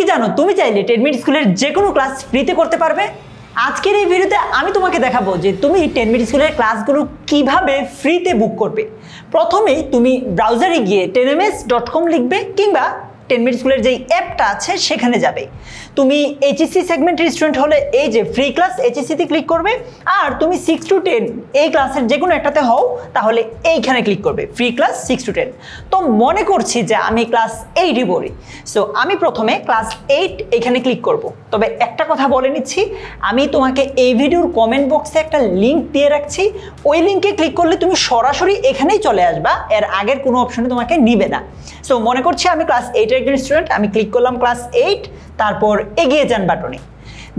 কি জানো? তুমি চাইলে টেন মিনিট স্কুলের যে কোনো ক্লাস ফ্রিতে করতে পারবে। আজকের এই ভিডিওতে আমি তোমাকে দেখাবো যে তুমি টেন মিনিট স্কুলের ক্লাসগুলো কীভাবে ফ্রিতে বুক করবে। প্রথমেই তুমি ব্রাউজারে গিয়ে টেনএমএস ডট কম লিখবে কিংবা টেনমিট স্কুলের যেই অ্যাপটা আছে সেখানে যাবে। তুমি এইচএসসি সেগমেন্টের স্টুডেন্ট হলে এই যে ফ্রি ক্লাস এইচএসসিতে ক্লিক করবে, আর তুমি সিক্স টু টেন এই ক্লাসের যে কোনো একটাতে হও, তাহলে এইখানে ক্লিক করবে free class six to ten তো মনে করছি যে আমি ক্লাস এইটে পড়ি। সো আমি প্রথমে ক্লাস এইট এখানে ক্লিক করব। তবে একটা কথা বলে নিচ্ছি, আমি তোমাকে এই ভিডিওর কমেন্ট বক্সে একটা লিঙ্ক দিয়ে রাখছি। ওই লিঙ্কে ক্লিক করলে তুমি সরাসরি এখানেই চলে আসবা, এর আগের কোনো অপশনে তোমাকে নিবে না। সো মনে করছি আমি ক্লাস এইটের একজন স্টুডেন্ট আমি ক্লিক করলাম ক্লাস এইট তারপর এগিয়ে যান বাটনে।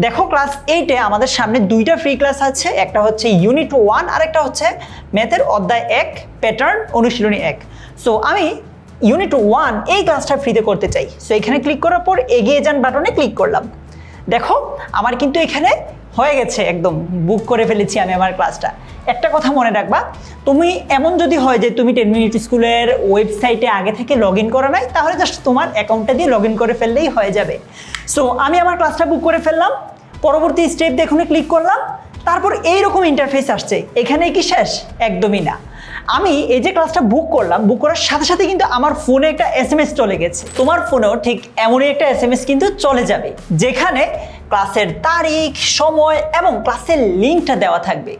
দেখো ক্লাস এইটে আমাদের সামনে দুইটা ফ্রি ক্লাস আছে, একটা হচ্ছে ইউনিট ওয়ান আর একটা হচ্ছে ম্যাথের অধ্যায় এক প্যাটার্ন অনুশীলনী এক। সো আমি ইউনিট ওয়ান এই ক্লাসটা ফ্রিতে করতে চাই। সো এখানে ক্লিক করার পর এগিয়ে যান বাটনে ক্লিক করলাম। দেখো, আমার কিন্তু এখানে হয়ে গেছে, একদম বুক করে ফেলেছি আমি আমার ক্লাসটা একটা কথা মনে রাখবা, তুমি এমন যদি হয় যে তুমি টেন মিনিট স্কুলের ওয়েবসাইটে আগে থেকে লগ ইন করা নাই, তাহলে জাস্ট তোমার অ্যাকাউন্টটা দিয়ে লগ ইন করে ফেললেই হয়ে যাবে। সো আমি আমার ক্লাসটা বুক করে ফেললাম, পরবর্তী স্টেপ দেখুন ক্লিক করলাম, তারপর এইরকম ইন্টারফেস আসছে, এখানে কি শেষ? একদমই না। আমি এই যে ক্লাসটা বুক করলাম বুক করার সাথে সাথে কিন্তু আমার ফোনে একটা এস চলে গেছে। তোমার ফোনেও ঠিক এমনই একটা এস কিন্তু চলে যাবে, যেখানে ক্লাসের তারিখ, সময় এবং ক্লাসের লিঙ্কটা দেওয়া থাকবে।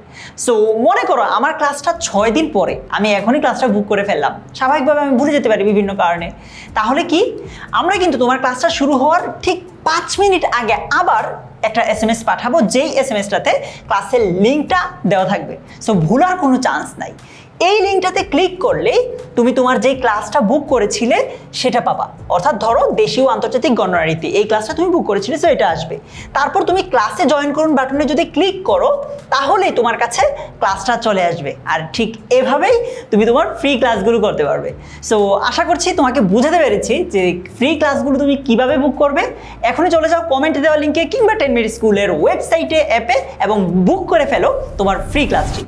সো মনে করো আমার ক্লাসটা ছয় দিন পরে, আমি এখনই ক্লাসটা বুক করে ফেললাম। স্বাভাবিকভাবে আমি ভুলে যেতে পারি বিভিন্ন কারণে। তাহলে কি? আমরা কিন্তু তোমার ক্লাসটা শুরু হওয়ার ঠিক পাঁচ মিনিট আগে আবার একটা এস এম এস পাঠাবো, যেই এস এম এসটাতে ক্লাসের লিঙ্কটা দেওয়া থাকবে। সো ভুলার কোনো চান্স নাই। এই লিঙ্কটাতে ক্লিক করলেই তুমি তোমার যেই ক্লাসটা বুক করেছিলে সেটা পাবা। অর্থাৎ ধরো দেশীয় আন্তর্জাতিক গণনারীতি, এই ক্লাসটা তুমি বুক করেছিলে সো এটা আসবে। তারপর তুমি ক্লাসে জয়েন করুন বাটনে যদি ক্লিক করো, তাহলেই তোমার কাছে ক্লাসটা চলে আসবে। আর ঠিক এভাবেই তুমি তোমার ফ্রি ক্লাসগুলো করতে পারবে। সো আশা করছি তোমাকে বুঝাতে পেরেছি যে ফ্রি ক্লাসগুলো তুমি কীভাবে বুক করবে। এখনই চলে যাও কমেন্টে দেওয়া লিঙ্কে কিংবা টেন মিনিট স্কুলের ওয়েবসাইটে অ্যাপে এবং বুক করে ফেলো তোমার ফ্রি ক্লাসটি